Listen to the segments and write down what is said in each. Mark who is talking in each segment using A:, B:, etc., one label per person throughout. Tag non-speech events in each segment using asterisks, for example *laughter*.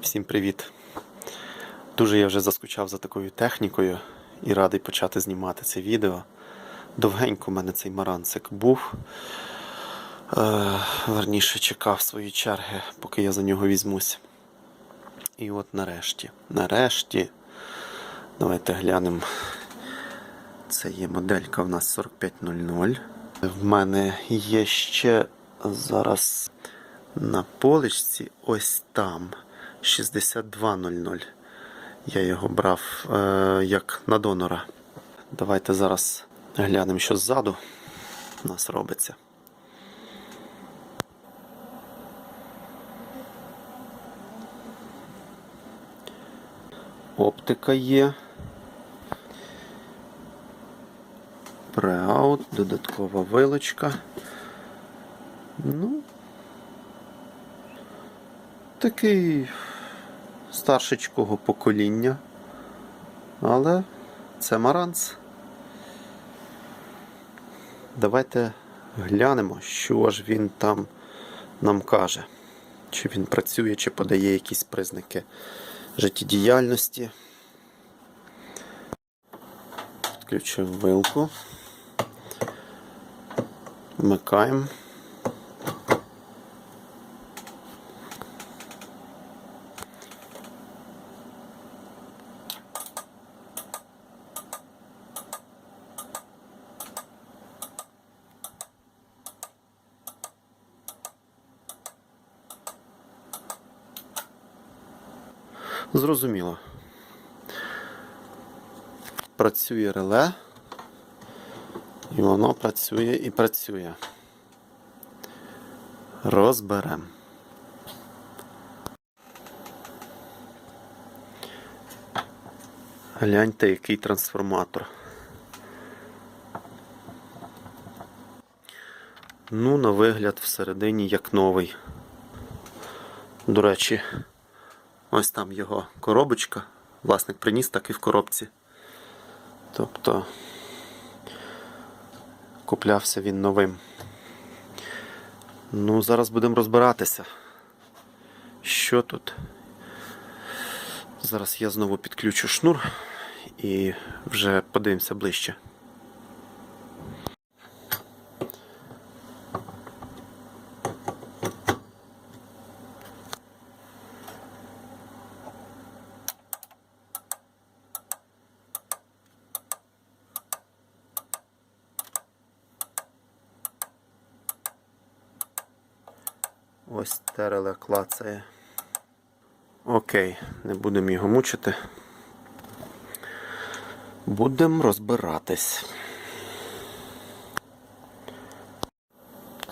A: Всім привіт! Дуже я вже заскучав за такою технікою і радий почати знімати це відео. Довгенько в мене цей маранцик був. Е, верніше чекав свої черги, поки я за нього візьмусь. І от нарешті, нарешті, давайте глянемо. Це є моделька в нас 4500. В мене є ще зараз на поличці ось там 6200. Я його брав е, як на донора. Давайте зараз глянемо, що ззаду у нас робиться. Оптика є. Преаут, додаткова вилочка. Ну, такий старшечкого покоління. Але це маранц. Давайте глянемо, що ж він там нам каже. Чи він працює, чи подає якісь признаки життєдіяльності. Включив вилку. Вмикаємо. Зрозуміло. Працює реле, і воно працює і працює. Розберемо. Гляньте, який трансформатор. Ну, на вигляд всередині як новий. До речі, ось там його коробочка. Власник приніс так і в коробці. Тобто куплявся він новим. Ну, зараз будемо розбиратися. Що тут? Зараз я знову підключу шнур і вже подивимося ближче. Ось тереле клацає. Окей, не будемо його мучити. Будемо розбиратись.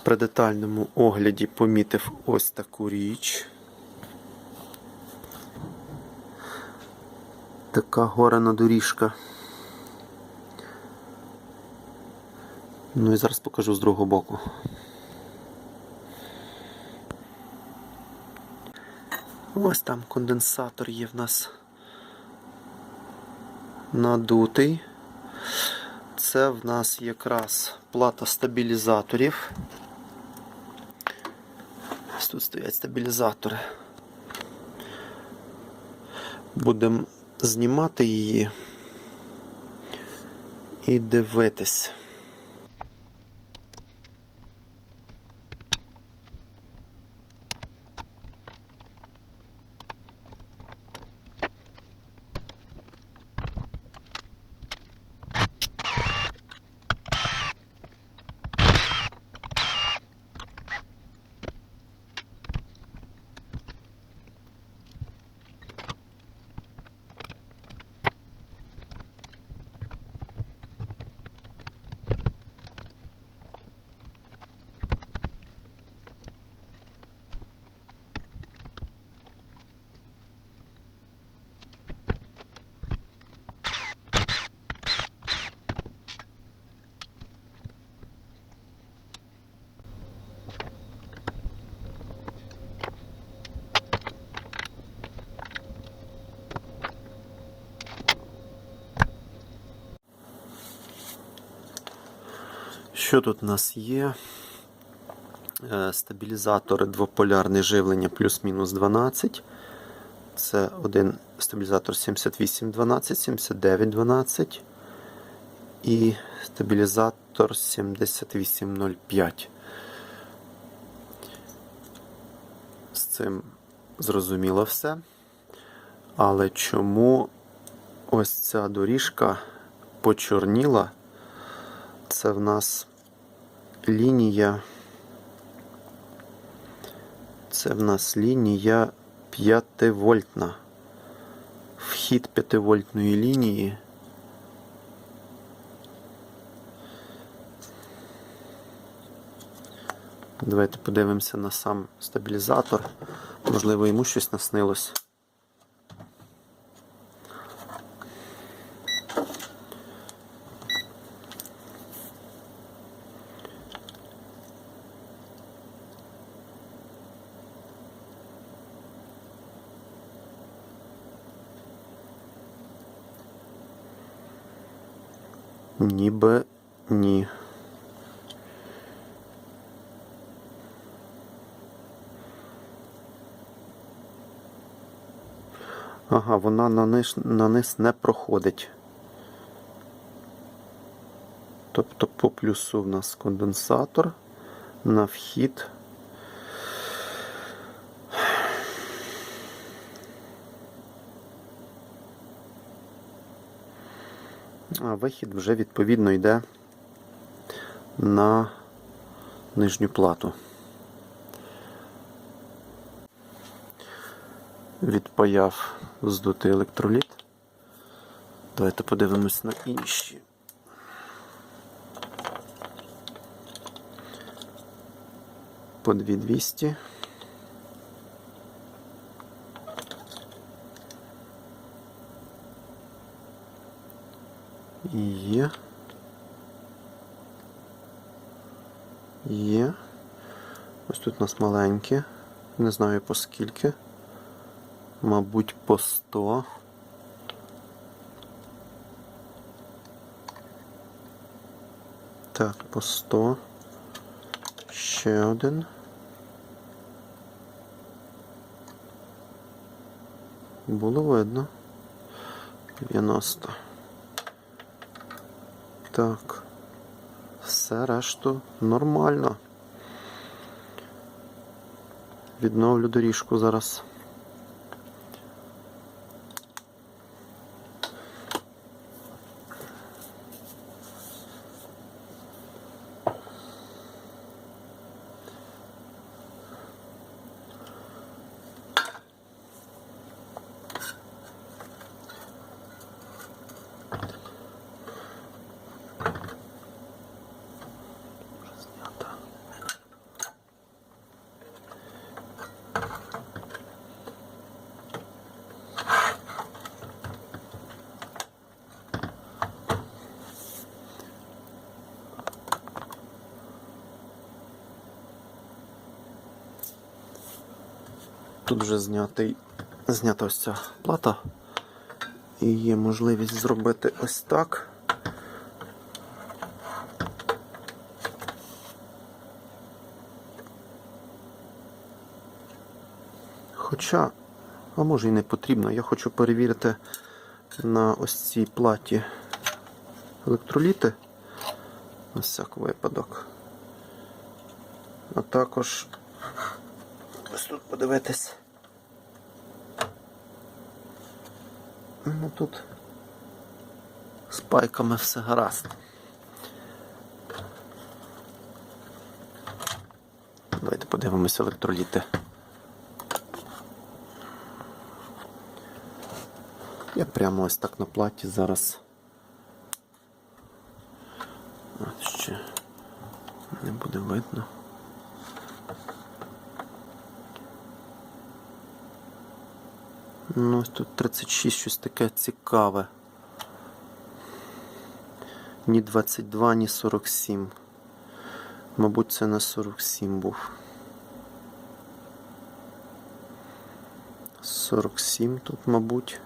A: При детальному огляді помітив ось таку річ. Така горена доріжка. Ну і зараз покажу з другого боку. Ось там конденсатор є в нас надутий. Це в нас якраз плата стабілізаторів. Ось тут стоять стабілізатори. Будемо знімати її і дивитись. Що тут у нас є? Е, Стабілізатори двополярне живлення плюс-мінус 12. Це один стабілізатор 7812, 7912 і стабілізатор 7805. З цим зрозуміло все. Але чому ось ця доріжка почорніла? Це в нас лінія. Це в нас лінія 5 вольтна. Вхід 5 вольтної лінії. Давайте подивимося на сам стабілізатор. Можливо, йому щось наснилось. Ніби ні. Ага, вона на низ, на низ не проходить. Тобто по плюсу в нас конденсатор на вхід. Вихід вже відповідно йде на нижню плату. Відпаяв здутий електроліт. Давайте подивимось на інші. По 2200. Є. Є. Ось тут у нас маленькі. Не знаю по скільки. Мабуть, по 100. Так, по 100. Ще один. Було видно. 90. Так. Все решту нормально. Відновлю доріжку зараз. Тут вже знятий, знята ось ця плата. І є можливість зробити ось так. Хоча, а може і не потрібно. Я хочу перевірити на ось цій платі електроліти. На всяк випадок. А також ось тут подивитись. Ну тут з пайками все гаразд. Давайте подивимося електроліти. Я прямо ось так на платі зараз. От ще не буде видно. Ну, ось тут 36 щось таке цікаве. Ні 22, ні 47. Мабуть, це на 47 був. 47 тут, мабуть.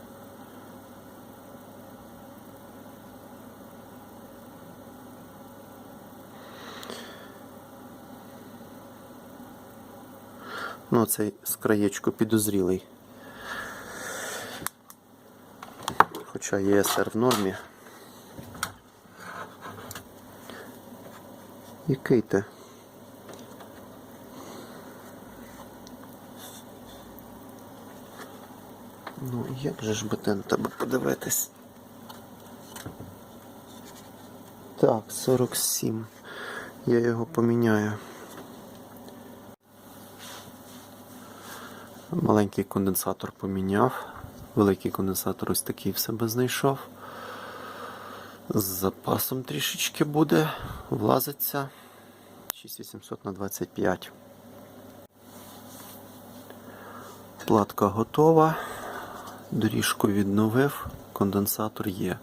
A: Ну, цей з краєчку підозрілий. Хоча ЄСР в нормі. Який ти? Ну, як же ж би на тебе подивитись? Так, 47. Я його поміняю. Маленький конденсатор поміняв. Великий конденсатор ось такий в себе знайшов. З запасом трішечки буде. Влазиться 6800 на 25. Платка готова. Доріжку відновив, конденсатор є.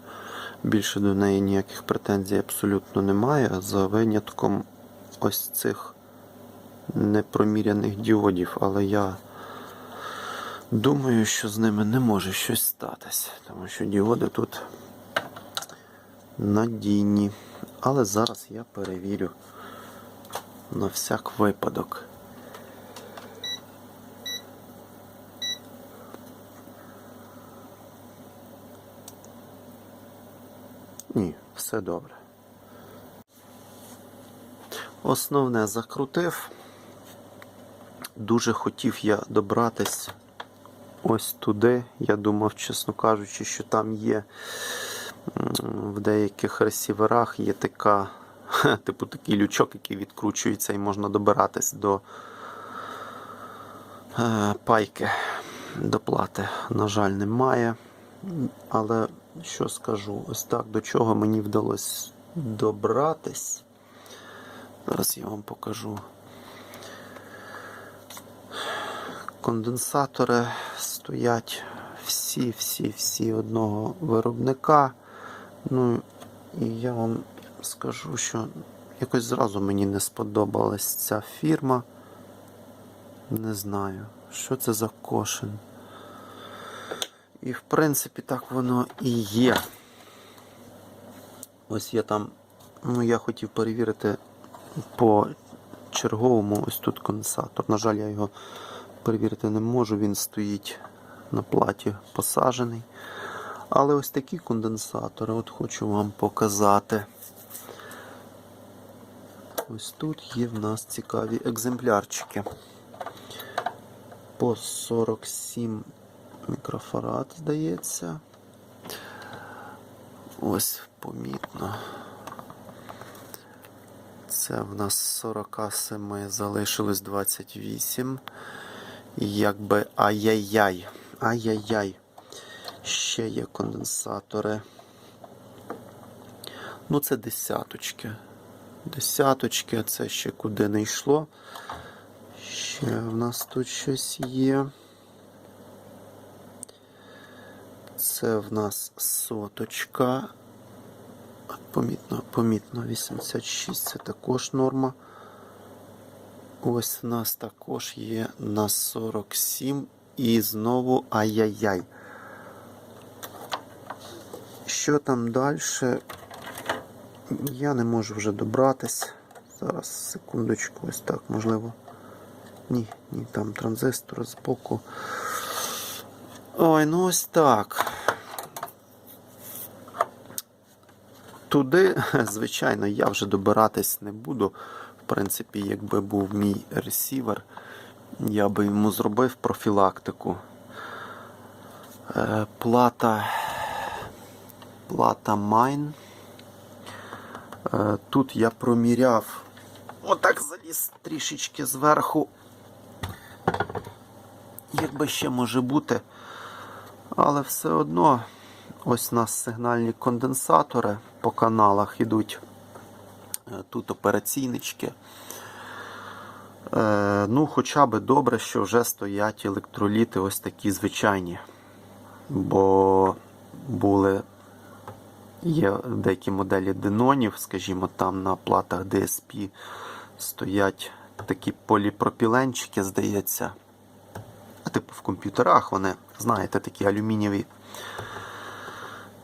A: Більше до неї ніяких претензій абсолютно немає, за винятком ось цих непроміряних діодів, але я думаю, що з ними не може щось статись, тому що діоди тут надійні. Але зараз я перевірю на всяк випадок. Ні, все добре. Основне закрутив. Дуже хотів я добратись ось туди. Я думав, чесно кажучи, що там є в деяких ресіверах є така, типу такий лючок, який відкручується і можна добиратись до е, пайки, до плати. На жаль, немає. Але що скажу, ось так до чого мені вдалося добратись. Зараз я вам покажу. Конденсатори стоять всі, всі, всі одного виробника. Ну і я вам скажу, що якось зразу мені не сподобалась ця фірма. Не знаю, що це за кошен. І в принципі так воно і є. Ось я там, ну я хотів перевірити по черговому ось тут конденсатор. На жаль, я його перевірити не можу, він стоїть на платі посаджений. Але ось такі конденсатори от хочу вам показати. Ось тут є в нас цікаві екземплярчики. По 47 мікрофарад, здається. Ось помітно. Це в нас з 47 залишилось 28. І Якби ай-яй-яй. Ай-яй-яй. Ще є конденсатори. Ну, це десяточки. Десяточки, це ще куди не йшло. Ще в нас тут щось є. Це в нас соточка. Помітно, помітно, 86 це також норма. Ось в нас також є на 47 і знову ай-яй-яй. Що там далі? Я не можу вже добратись. Зараз, секундочку, ось так, можливо. Ні, ні, там транзистор з боку. Ой, ну ось так. Туди, *laughs* звичайно, я вже добиратись не буду. В принципі, якби був мій ресівер, я би йому зробив профілактику. Е, Плата. Плата Mine. Е, Тут я проміряв. Отак заліз трішечки зверху. Якби ще може бути. Але все одно ось у нас сигнальні конденсатори по каналах йдуть. Е, Тут операційнички. Е, ну, хоча би добре, що вже стоять електроліти ось такі звичайні. Бо були є деякі моделі денонів, скажімо, там на платах DSP стоять такі поліпропіленчики, здається. Типу в комп'ютерах вони, знаєте, такі алюмінієві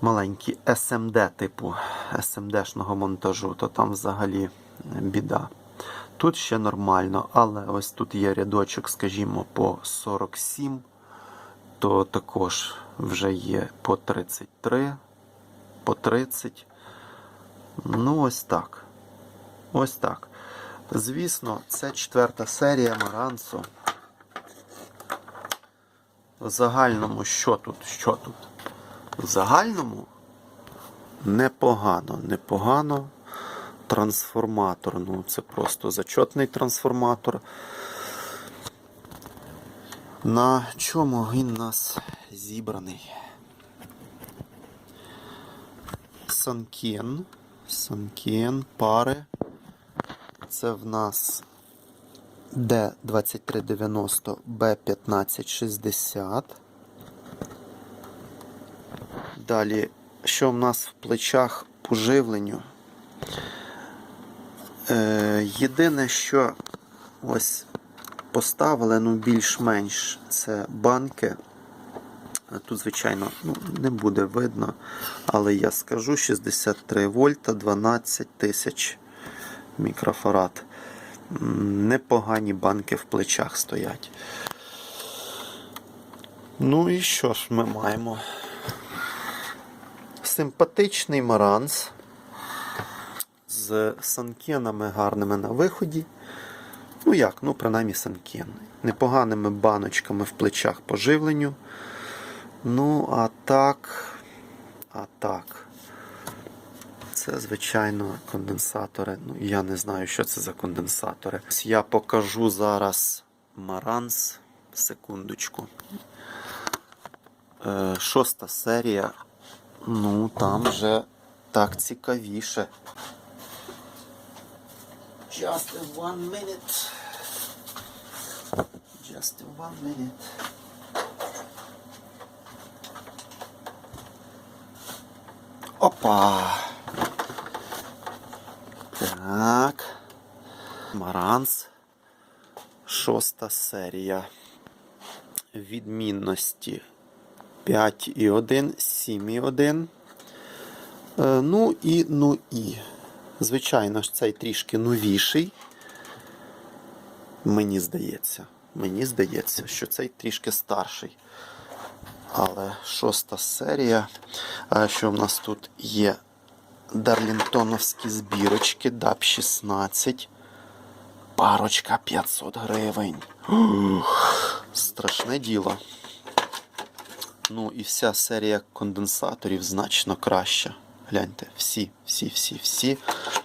A: маленькі SMD типу SMD-шного монтажу, то там взагалі біда. Тут ще нормально, але ось тут є рядочок, скажімо, по 47 то також вже є по 33, по 30. Ну, ось так. Ось так. Звісно, це четверта серія Марансу. В загальному що тут? Що тут? В загальному непогано, непогано. Трансформатор. Ну, це просто зачетний трансформатор. На чому він у нас зібраний? Санкен. Санкен, пари. Це в нас D2390 B1560. Далі, що в нас в плечах по живленню? Е, єдине, що ось поставили, ну більш-менш це банки. Тут, звичайно, ну, не буде видно, але я скажу 63 вольта, 12 тисяч мікрофарад. Непогані банки в плечах стоять. Ну і що ж ми маємо? Симпатичний маранс з санкенами гарними на виході. Ну як, ну принаймні санкен. Непоганими баночками в плечах по живленню. Ну, а так. А так. Це, звичайно, конденсатори. Ну, я не знаю, що це за конденсатори. Ось Я покажу зараз Маранс. Секундочку. Е, шоста серія. Ну, там вже так цікавіше. Just one minute. Just one minute. Опа. Так. Маранс. Шоста серія. Відмінності 5,1, 7,1. Е, Ну і ну і. Звичайно ж, цей трішки новіший. Мені здається. Мені здається, що цей трішки старший. Але шоста серія. Що в нас тут є? Дарлінтоновські збірочки, DAP 16. Парочка 500 гривень. Ух, страшне діло. Ну і вся серія конденсаторів значно краща. Гляньте, всі, всі, всі, всі.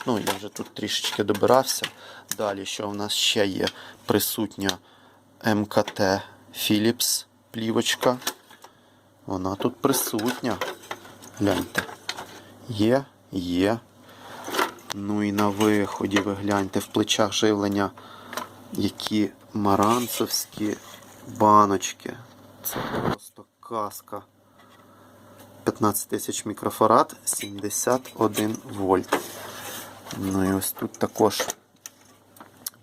A: Ну, я вже тут трішечки добирався. Далі, що в нас ще є? Присутня МКТ Philips плівочка. Вона тут присутня. Гляньте. Є, є. Ну і на виході ви гляньте в плечах живлення, які маранцевські баночки. Це просто казка. 15 тисяч мікрофарад, 71 вольт. Ну і ось тут також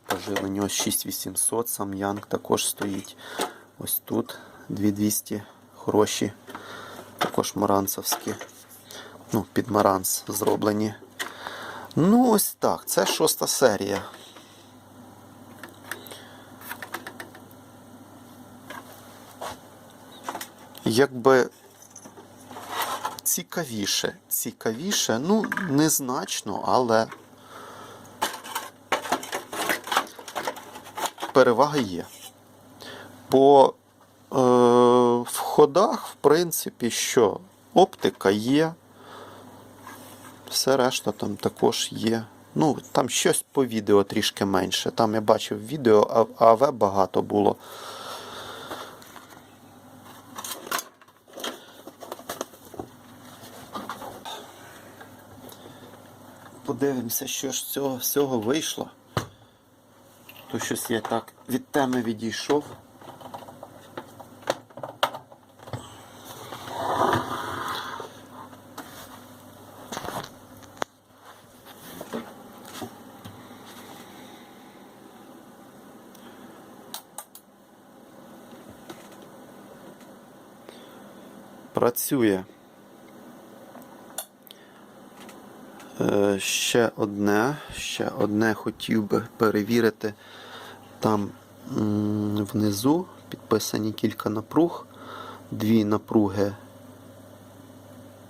A: поживлення ось 6800, сам Янг також стоїть. Ось тут 2200 хороші, також маранцевські. Ну, під маранц зроблені. Ну, ось так. Це шоста серія. Якби цікавіше, цікавіше, ну, незначно, але перевага є. По е, входах, в принципі, що? Оптика є. Все решта там також є. Ну, там щось по відео трішки менше. Там я бачив відео, АВ багато було. Подивимося, що ж з цього всього вийшло. То щось я так від теми відійшов. Працює. Е, Ще одне, ще одне хотів би перевірити. Там внизу підписані кілька напруг. дві напруги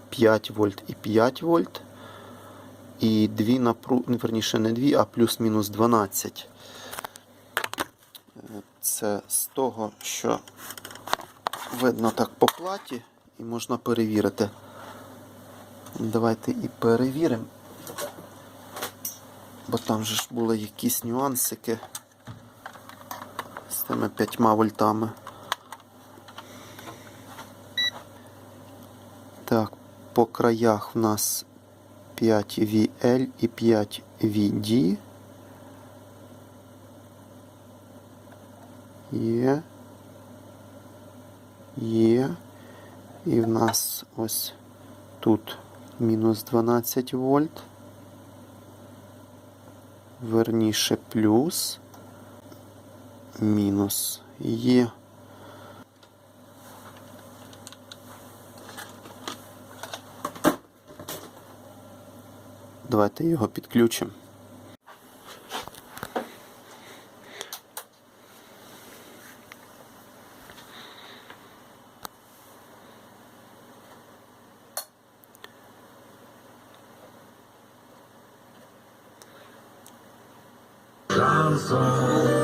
A: 5 вольт і 5 вольт. І дві напруги, верніше не дві, а плюс-мінус 12. Е, Це з того, що видно так по платі і можна перевірити. Давайте і перевіримо. Бо там же ж були якісь нюансики з тими 5 вольтами. Так, по краях в нас 5 VL і 5 VD. Є. Є. І в нас ось тут мінус 12 вольт. Верніше плюс. Мінус є. Давайте його підключимо.
B: 放松。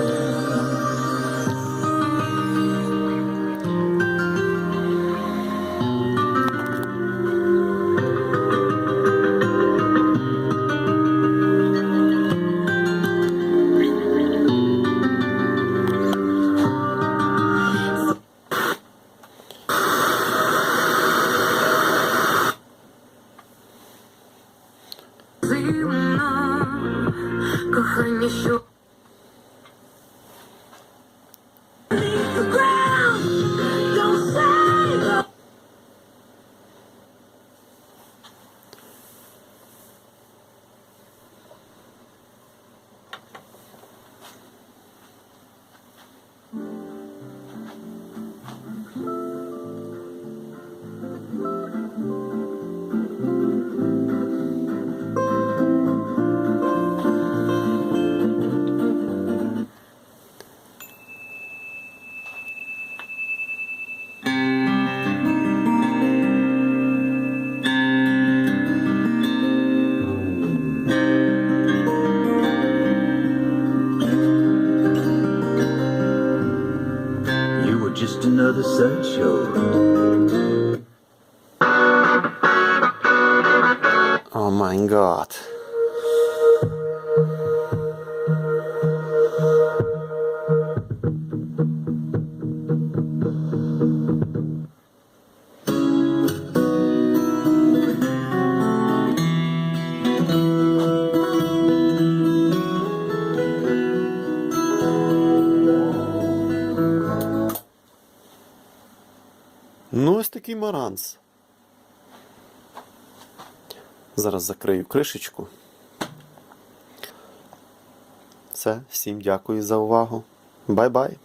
B: the
A: sun showed. Oh my god. Такий маранс. Зараз закрию кришечку. Все, всім дякую за увагу. Бай-бай!